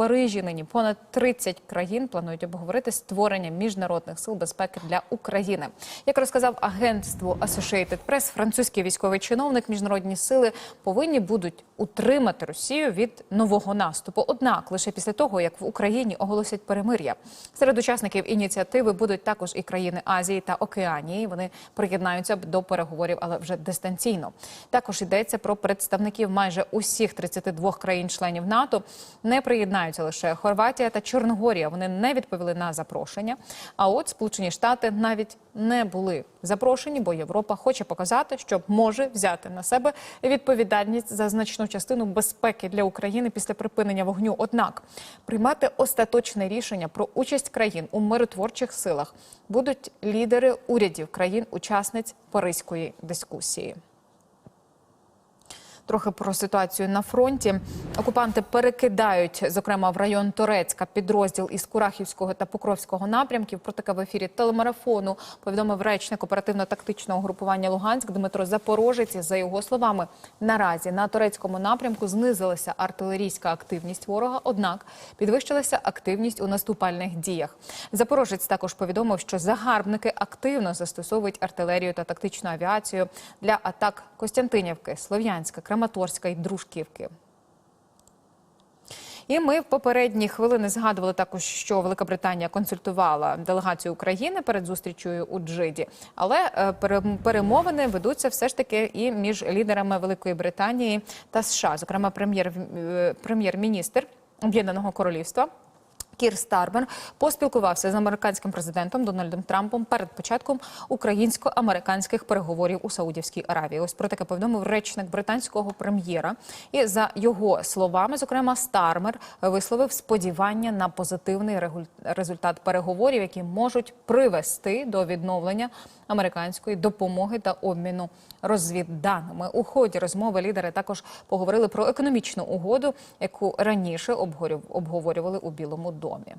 Парижі. Нині понад 30 країн планують обговорити створення міжнародних сил безпеки для України. Як розказав агентству Associated Press, французький військовий чиновник, міжнародні сили повинні будуть утримати Росію від нового наступу. Однак лише після того, як в Україні оголосять перемир'я. Серед учасників ініціативи будуть також і країни Азії та Океанії. Вони приєднаються до переговорів, але вже дистанційно. Також йдеться про представників майже усіх 32 країн-членів НАТО. Не приєднаються лише Хорватія та Чорногорія. Вони не відповіли на запрошення. А от Сполучені Штати навіть не були запрошені, бо Європа хоче показати, що може взяти на себе відповідальність за значну частину безпеки для України після припинення вогню. Однак приймати остаточне рішення про участь країн у миротворчих силах будуть лідери урядів країн-учасниць Паризької дискусії. Трохи про ситуацію на фронті. Окупанти перекидають, зокрема в район Торецька, підрозділ із Курахівського та Покровського напрямків. Про таке в ефірі телемарафону повідомив речник оперативно-тактичного групування Луганськ Дмитро Запорожець. За його словами, наразі на турецькому напрямку знизилася артилерійська активність ворога однак підвищилася активність у наступальних діях. Запорожець також повідомив, що загарбники активно застосовують артилерію та тактичну авіацію для атак Костянтинівки, Слов'янська, Краматорська Дружківки. І ми в попередні хвилини згадували також, що Великобританія консультувала делегацію України перед зустрічю у Джиді, але е, пере- перемовини ведуться все ж таки і між лідерами Великої Британії та США, зокрема прем'єр е, прем'єр-міністр Об'єднаного Королівства. Кір Стармер поспілкувався з американським президентом Дональдом Трампом перед початком українсько-американських переговорів у Саудівській Аравії. Ось про таке повідомив речник британського прем'єра. І за його словами, зокрема, Стармер висловив сподівання на позитивний результат переговорів, які можуть привести до відновлення американської допомоги та обміну розвідданими. У ході розмови лідери також поговорили про економічну угоду, яку раніше обговорю- обговорювали у Білому домі. Suomi.